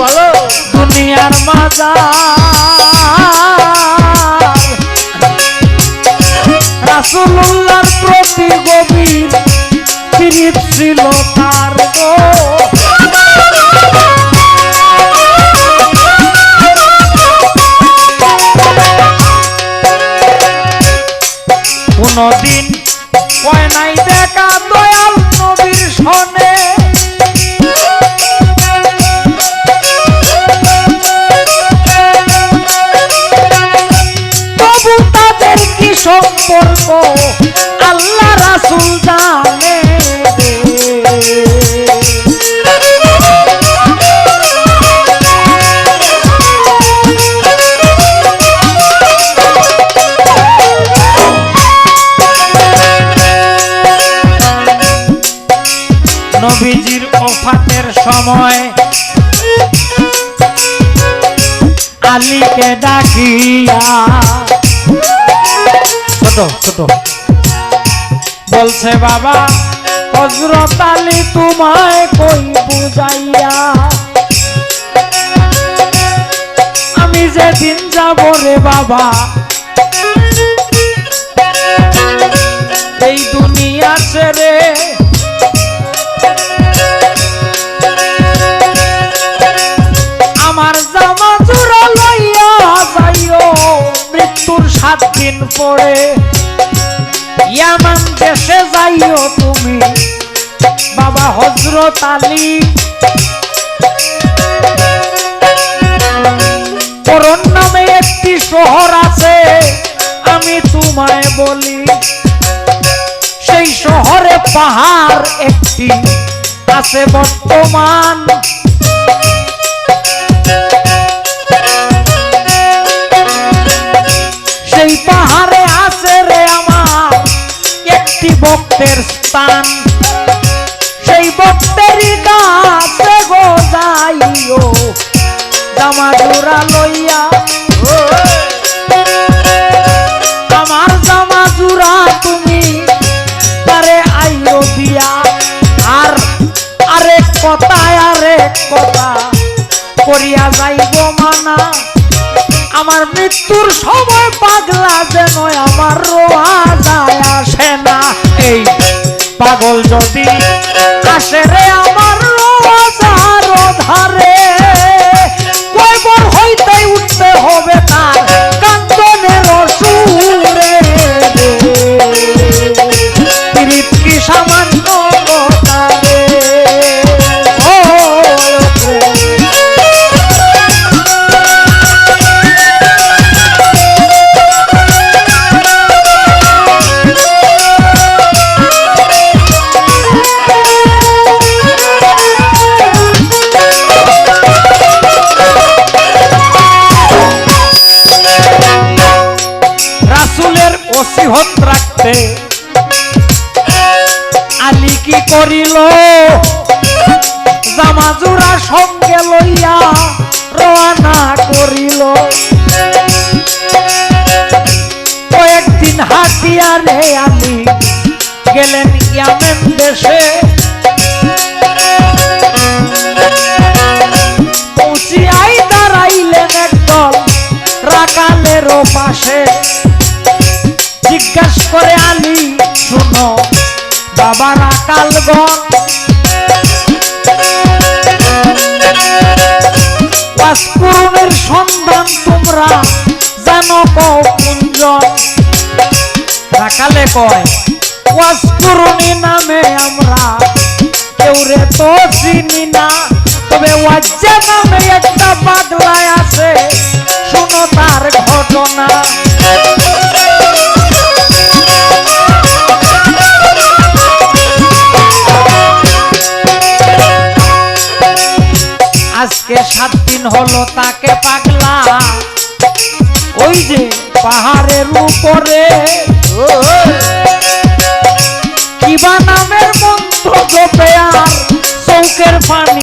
ভালো ভালো। আলীকে ডাকিয়া। ছোট ছোট। বলছে, বাবা হজরত আলী তোমায় কই বুঝাইয়া? আমি যেদিন যাব রে বাবা দিন পরে ইয়ামান দেশে যাইও তুমি। বাবা হজরত আলী। করণ নামে একটি শহর আছে, আমি তোমায় বলি। সেই শহরে পাহাড় একটি, আছে বর্তমান। ভক্তের স্থান। সেই ভক্তেরই কাছে গো যাইও, জামা জোড়া লইয়া। আমার জামা জোড়া তুমি তারে আইও দিয়া। আর আরেক কথা আরেক কথা করিয়া যাইব মানা। আমার মৃত্যুর সময় পাগল যদি আসে রে আমার ওসিহত রাখতে। আলী কি করিল? জামাজুরা সঙ্গে লইয়া রওনা করিল। কয়েকদিন হাতিয়ারে আলী গেলেন ইয়ামেন দেশে। জিজ্ঞাস করে, আলী, শুনো বাবা রাকালগণ পাঁচপুরনের সন্ধান তোমরা জানো কুঞ্জন রাকালে কয় ওয়াসপুরনি নামে আমরা কেউ রে তো চিনি না। তবে ওয়াজ্জা নামে একটা পাগলায় আছে, শুনো তার ঘটনা। আজকে সাত দিন হলো তাকে পাগলা। ওই যে পাহাড়ের উপরে। কিবা নামের মন্ত্র জপে